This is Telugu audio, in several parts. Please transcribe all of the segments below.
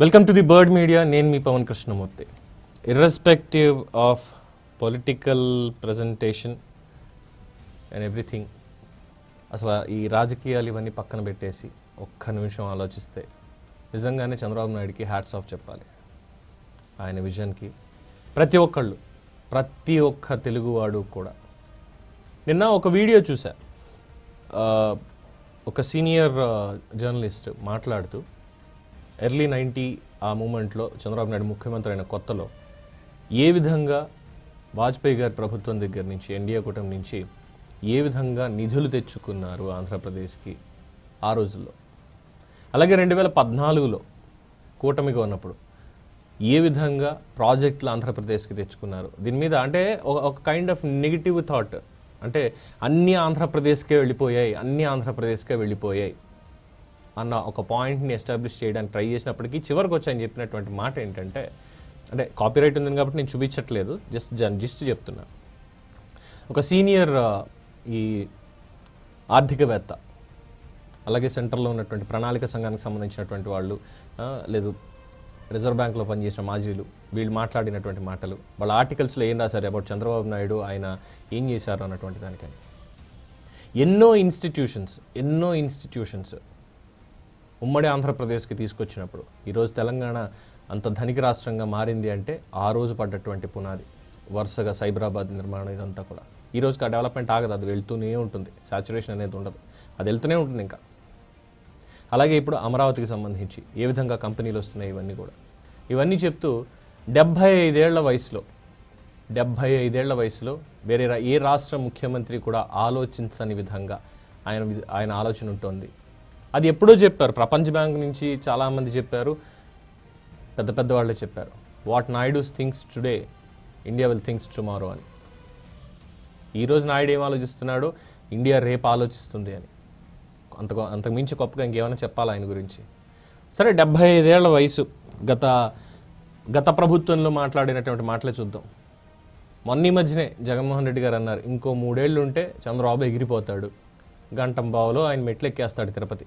Welcome to the bird media నేను మీ Pavan Krishnamurthy. Irrespective of political presentation and everything అసలు ఈ రాజకీయాలు ఇవన్నీ పక్కన పెట్టేసి ఒక్క నిమిషం ఆలోచిస్తే నిజంగానే చంద్రబాబు నాయుడికి హ్యాట్స్ ఆఫ్ చెప్పాలి. ఆయన విజన్కి ప్రతి ఒక్కళ్ళు ప్రతి ఒక్క తెలుగువాడు కూడా. నిన్న ఒక వీడియో చూసా ఒక సీనియర్ జర్నలిస్ట్ మాట్లాడుతూ ఎర్లీ నైంటీ ఆ మూమెంట్లో చంద్రబాబు నాయుడు ముఖ్యమంత్రి అయిన కొత్తలో ఏ విధంగా వాజ్పేయి గారి ప్రభుత్వం దగ్గర నుంచి ఎన్డీఏ కూటమి నుంచి ఏ విధంగా నిధులు తెచ్చుకున్నారు ఆంధ్రప్రదేశ్కి ఆ రోజుల్లో? అలాగే రెండు వేల పద్నాలుగులో కూటమిగా ఉన్నప్పుడు ఏ విధంగా ప్రాజెక్టులు ఆంధ్రప్రదేశ్కి తెచ్చుకున్నారు? దీని మీద అంటే ఒక- ఒక కైండ్ ఆఫ్ నెగిటివ్ థాట్ అంటే అన్ని ఆంధ్రప్రదేశ్కే వెళ్ళిపోయాయి అన్ని ఆంధ్రప్రదేశ్కే వెళ్ళిపోయాయి. అన్న ఒక పాయింట్ని ఎస్టాబ్లిష్ చేయడానికి ట్రై చేసినప్పటికీ చివరికి వచ్చి ఆయన చెప్పినటువంటి మాట ఏంటంటే అంటే కాపీరైట్ ఉంది కాబట్టి నేను చూపించట్లేదు జస్ట్ జస్ట్ చెప్తున్నా. ఒక సీనియర్ ఈ ఆర్థికవేత్త అలాగే సెంటర్లో ఉన్నటువంటి ప్రణాళిక సంఘానికి సంబంధించినటువంటి వాళ్ళు లేదు రిజర్వ్ బ్యాంక్లో పనిచేసిన మాజీలు వీళ్ళు మాట్లాడినటువంటి మాటలు వాళ్ళ ఆర్టికల్స్లో ఏం రాశారు అబౌట్ చంద్రబాబు నాయుడు ఆయన ఏం చేశారు అన్నటువంటి దానికని. ఎన్నో ఇన్స్టిట్యూషన్స్ ఎన్నో ఇన్స్టిట్యూషన్స్ ఉమ్మడి ఆంధ్రప్రదేశ్కి తీసుకొచ్చినప్పుడు ఈరోజు తెలంగాణ అంత ధనిక రాష్ట్రంగా మారింది అంటే ఆ రోజు పడ్డటువంటి పునాది వరుసగా సైబరాబాద్ నిర్మాణం ఇదంతా కూడా. ఈ రోజుకి ఆ డెవలప్మెంట్ ఆగదు అది వెళ్తూనే ఉంటుంది సాచురేషన్ అనేది ఉండదు అది వెళ్తూనే ఉంటుంది ఇంకా. అలాగే ఇప్పుడు అమరావతికి సంబంధించి ఏ విధంగా కంపెనీలు వస్తున్నాయి ఇవన్నీ కూడా. ఇవన్నీ చెప్తూ డెబ్భై ఐదేళ్ళ వయసులో డెబ్భై ఐదేళ్ళ వయసులో వేరే రా- ఏ రాష్ట్ర ముఖ్యమంత్రి కూడా ఆలోచించని విధంగా ఆయన ఆయన ఆలోచన ఉంటుంది. అది ఎప్పుడో చెప్పారు. ప్రపంచ బ్యాంక్ నుంచి చాలామంది చెప్పారు. పెద్ద పెద్ద వాళ్ళే చెప్పారు. What Naidu thinks today India will thinks tomorrow అని. ఈరోజు నాయుడు ఏం ఆలోచిస్తున్నాడు? ఇండియా రేపు ఆలోచిస్తుంది అని. అంత అంతకు మించి గొప్పగా ఇంకేమైనా చెప్పాలి ఆయన గురించి? సరే డెబ్భై ఐదేళ్ళ వయసు. గత గత ప్రభుత్వంలో మాట్లాడినటువంటి మాటలే చూద్దాం. మొన్న ఈ మధ్యనే జగన్మోహన్ రెడ్డి గారు అన్నారు ఇంకో మూడేళ్ళు ఉంటే చంద్రబాబు ఎగిరిపోతాడు. గంటం బావులో ఆయన మెట్లెక్కేస్తాడు తిరుపతి.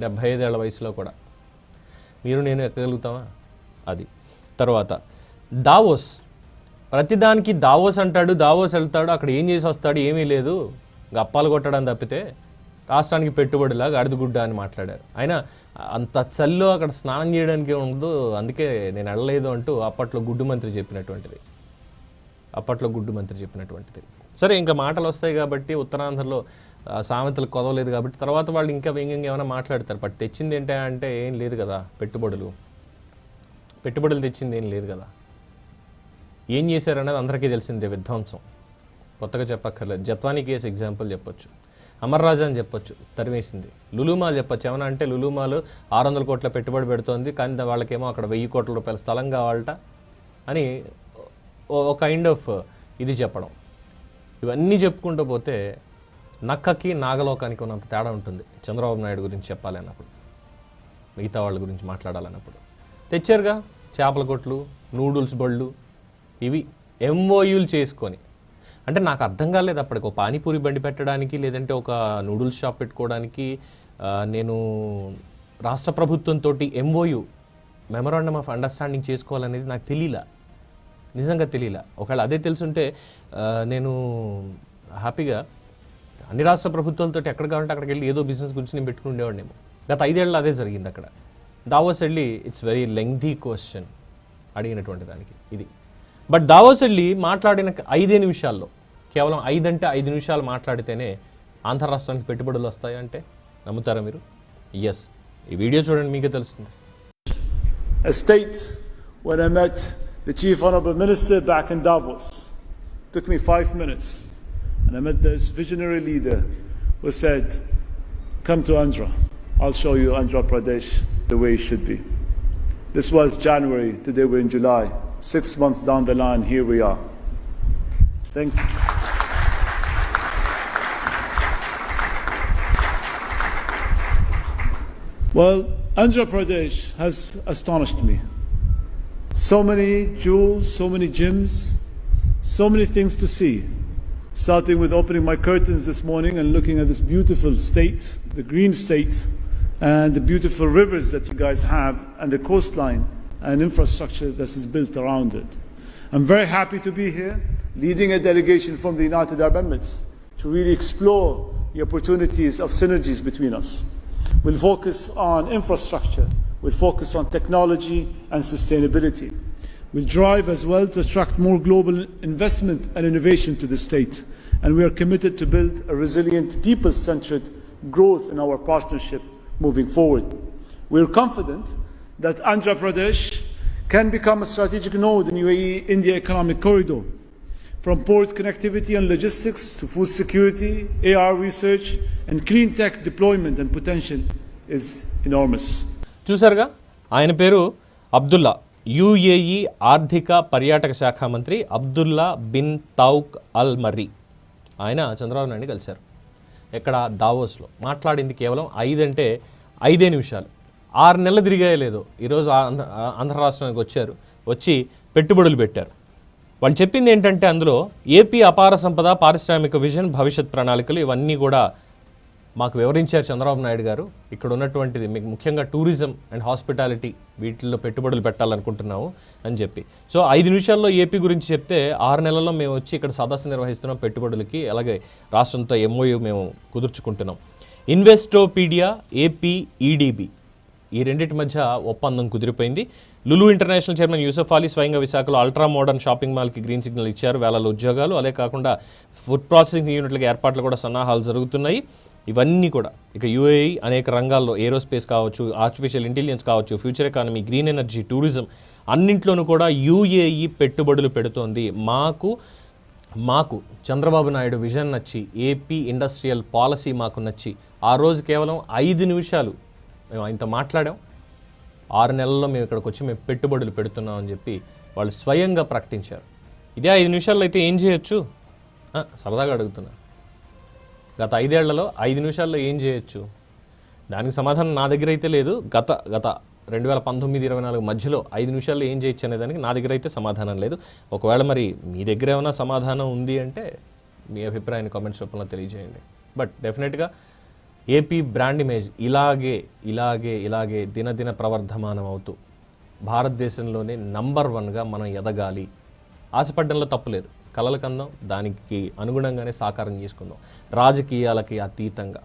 డెబ్భై ఐదేళ్ళ వయసులో కూడా. మీరు నేను ఎక్కగలుగుతామా? అది. తర్వాత దావోస్. ప్రతిదానికి దావోస్ అంటాడు దావోస్ వెళ్తాడు అక్కడ ఏం చేసి వస్తాడు ఏమీ లేదు. గప్పాలు కొట్టడం తప్పితే రాష్ట్రానికి పెట్టుబడిలాగా అడిదిగుడ్డ అని మాట్లాడారు. ఆయన అంత చల్లో అక్కడ స్నానం చేయడానికి ఉండదు అందుకే నేను వెళ్ళలేదు అంటూ అప్పట్లో గుడ్డు మంత్రి చెప్పినటువంటిది. అప్పట్లో గుడ్డు మంత్రి చెప్పినటువంటిది. సరే ఇంకా మాటలు వస్తాయి కాబట్టి ఉత్తరాంధ్రలో సామెతలు కొదవలేదు కాబట్టి తర్వాత వాళ్ళు ఇంకా వ్యంగ్యంగా ఏమైనా మాట్లాడతారు. బట్ తెచ్చింది ఏంటంటే అంటే ఏం లేదు కదా పెట్టుబడులు. పెట్టుబడులు తెచ్చింది ఏం లేదు కదా. ఏం చేశారనేది అందరికీ తెలిసిందే విధ్వంసం. కొత్తగా చెప్పక్కర్లేదు. జత్వానీ కేసు ఎగ్జాంపుల్ చెప్పొచ్చు. అమర్రాజా అని చెప్పొచ్చు. తరిమేసింది. లులుమాల్ చెప్పొచ్చు. ఏమన్నా అంటే లులుమాలు ఆరు వందల కోట్ల పెట్టుబడి పెడుతోంది. కానీ వాళ్ళకేమో అక్కడ వెయ్యి కోట్ల రూపాయల స్థలం కావాలట అని ఓ- ఒక కైండ్ ఆఫ్ ఇది చెప్పడం. ఇవన్నీ చెప్పుకుంటూ పోతే నక్కకి నాగలోకానికి ఉన్నంత తేడా ఉంటుంది. చంద్రబాబు నాయుడు గురించి చెప్పాలి అన్నప్పుడు మిగతా వాళ్ళ గురించి మాట్లాడాలన్నప్పుడు. తెచ్చారుగా చేపల కొట్లు నూడిల్స్ బళ్ళు ఇవి ఎంఓయూలు చేసుకొని. అంటే నాకు అర్థం కాలేదు అప్పటికి. ఒక పానీపూరి బండి పెట్టడానికి లేదంటే ఒక నూడిల్స్ షాప్ పెట్టుకోవడానికి నేను రాష్ట్ర ప్రభుత్వంతో ఎంఓయూ మెమరాండమ్ ఆఫ్ అండర్స్టాండింగ్ చేసుకోవాలనేది నాకు తెలియలా నిజంగా తెలియలా. ఒకవేళ అదే తెలుసుంటే నేను హ్యాపీగా అన్ని రాష్ట్ర ప్రభుత్వాలతో ఎక్కడ కావాలంటే అక్కడికి వెళ్ళి ఏదో బిజినెస్ గురించి నేను పెట్టుకుని ఉండేవాడినేమో. గత ఐదేళ్ళు అదే జరిగింది అక్కడ. దావోస్ వెళ్ళి ఇట్స్ వెరీ లెంగ్దీ క్వశ్చన్ అడిగినటువంటి దానికి ఇది. బట్ దావోస్ వెళ్ళి మాట్లాడిన ఐదే నిమిషాల్లో కేవలం ఐదు అంటే ఐదు నిమిషాలు మాట్లాడితేనే ఆంధ్ర రాష్ట్రానికి పెట్టుబడులు వస్తాయంటే నమ్ముతారా మీరు? ఎస్ ఈ వీడియో చూడండి మీకే తెలుస్తుంది. A when I met the Chief Honorable Minister back in Davos. took me five minutes. And I met this visionary leader who said, Come to Andhra. I'll show you Andhra Pradesh the way it should be. This was January. Today we're in July. Six months down the line, here we are. Thank you. Well, Andhra Pradesh has astonished me. So many jewels, so many gems, so many things to see. Starting with opening my curtains this morning and looking at this beautiful state, the green state, and the beautiful rivers that you guys have and the coastline and infrastructure that is built around it. I'm very happy to be here, leading a delegation from the United Arab Emirates to really explore the opportunities of synergies between us. We'll focus on infrastructure, we'll focus on technology and sustainability. We'll drive as well to attract more global investment and innovation to the state. And we are committed to build a resilient, people centered growth in our partnership moving forward. We are confident that Andhra Pradesh can become a strategic node in the UAE India economic corridor. From port connectivity and logistics to food security, AR research, and clean tech deployment and potential is enormous. చూసారుగా ఆయన పేరు అబ్దుల్లా. యుఏఈ ఆర్థిక పర్యాటక శాఖ మంత్రి Abdullah bin Touq Al Marri. ఆయన చంద్రబాబు నాయుడు కలిశారు. ఎక్కడ? దావోస్లో. మాట్లాడింది కేవలం ఐదు అంటే ఐదే నిమిషాలు ఆరు నెలలు తిరిగాయో లేదో ఈరోజు ఆంధ్ర ఆంధ్ర రాష్ట్రానికి వచ్చారు. వచ్చి పెట్టుబడులు పెట్టారు. వాళ్ళు చెప్పింది ఏంటంటే అందులో ఏపీ అపార సంపద పారిశ్రామిక విజన్ భవిష్యత్ ప్రణాళికలు ఇవన్నీ కూడా మాకు వివరించారు చంద్రబాబు నాయుడు గారు ఇక్కడ ఉన్నటువంటిది మీకు ముఖ్యంగా టూరిజం అండ్ హాస్పిటాలిటీ వీటిల్లో పెట్టుబడులు పెట్టాలనుకుంటున్నాము అని చెప్పి. సో ఐదు నిమిషాల్లో ఏపీ గురించి చెప్తే ఆరు నెలల్లో మేము వచ్చి ఇక్కడ సదస్సు నిర్వహిస్తున్నాం పెట్టుబడులకి అలాగే రాష్ట్రంతో ఎంఓయూ మేము కుదుర్చుకుంటున్నాం. ఇన్వెస్టోపీడియా ఏపీ ఈడీబీ ఈ రెండింటి మధ్య ఒప్పందం కుదిరిపోయింది. లులు ఇంటర్నేషనల్ చైర్మన్ యూసఫ్ అలీ స్వయంగా విశాఖలో అల్ట్రా మోడర్న్ షాపింగ్ మాల్కి గ్రీన్ సిగ్నల్ ఇచ్చారు. వేలాల ఉద్యోగాలు అదే కాకుండా ఫుడ్ ప్రాసెసింగ్ యూనిట్లకి ఏర్పాట్లు కూడా సన్నాహాలు జరుగుతున్నాయి. ఇవన్నీ కూడా ఇక యూఏఈ అనేక రంగాల్లో ఏరోస్పేస్ కావచ్చు ఆర్టిఫిషియల్ ఇంటెలిజెన్స్ కావచ్చు future economy green energy tourism అన్నింట్లోనూ కూడా యూఏఈ పెట్టుబడులు పెడుతోంది. మాకు మాకు చంద్రబాబు నాయుడు విజన్ నచ్చి ఏపీ ఇండస్ట్రియల్ పాలసీ మాకు నచ్చి ఆ రోజు కేవలం ఐదు నిమిషాలు మేము ఆయనతో మాట్లాడాం. ఆరు నెలల్లో మేము ఇక్కడికి వచ్చి మేము పెట్టుబడులు పెడుతున్నాం అని చెప్పి వాళ్ళు స్వయంగా ప్రకటించారు. ఇదే ఐదు నిమిషాల్లో అయితే ఏం చేయొచ్చు? సరదాగా అడుగుతున్నా. గత ఐదేళ్ళలో ఐదు నిమిషాల్లో ఏం చేయొచ్చు? దానికి సమాధానం నా దగ్గర అయితే లేదు. గత గత రెండు వేల పంతొమ్మిది ఇరవై నాలుగు మధ్యలో ఐదు నిమిషాల్లో ఏం చేయొచ్చు అనే దానికి నా దగ్గర అయితే సమాధానం లేదు. ఒకవేళ మరి మీ దగ్గర ఏమైనా సమాధానం ఉంది అంటే మీ అభిప్రాయాన్ని కామెంట్స్ రూపంలో తెలియజేయండి. బట్ డెఫినెట్గా ఏపీ బ్రాండ్ ఇమేజ్ ఇలాగే ఇలాగే ఇలాగే దినదిన ప్రవర్ధమానం అవుతూ భారతదేశంలోనే నంబర్ వన్గా మనం ఎదగాలి. ఆశపడ్డంలో తప్పులేదు. కలలు కందాం దానికి అనుగుణంగానే సాకారం చేసుకుందాం. రాజకీయాలకి అతీతంగా.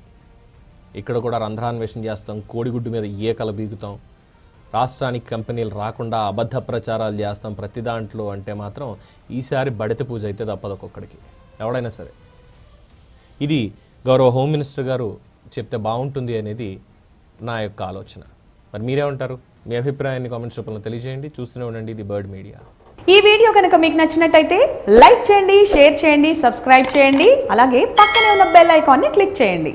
ఇక్కడ కూడా రంధ్రాన్వేషణ చేస్తాం కోడిగుడ్డు మీద ఏకలు బీగుతాం. రాష్ట్రానికి కంపెనీలు రాకుండా అబద్ధ ప్రచారాలు చేస్తాం ప్రతి దాంట్లో అంటే మాత్రం ఈసారి బడిత పూజ అయితే తప్పదు ఒక్కొక్కడికి. ఎవడైనా సరే. ఇది గౌరవ హోమ్ మినిస్టర్ గారు చెప్తే బాగుంటుంది అనేది నా యొక్క ఆలోచన. మరి మీరేమంటారు? మీ అభిప్రాయాన్ని కామెంట్స్ రూపంలో తెలియజేయండి. చూస్తూనే ఉండండి ఇది బర్డ్ మీడియా. ఈ వీడియో కనుక మీకు నచ్చినట్టయితే లైక్ చేయండి షేర్ చేయండి సబ్స్క్రైబ్ చేయండి అలాగే పక్కనే ఉన్న బెల్ ఐకాన్ని క్లిక్ చేయండి.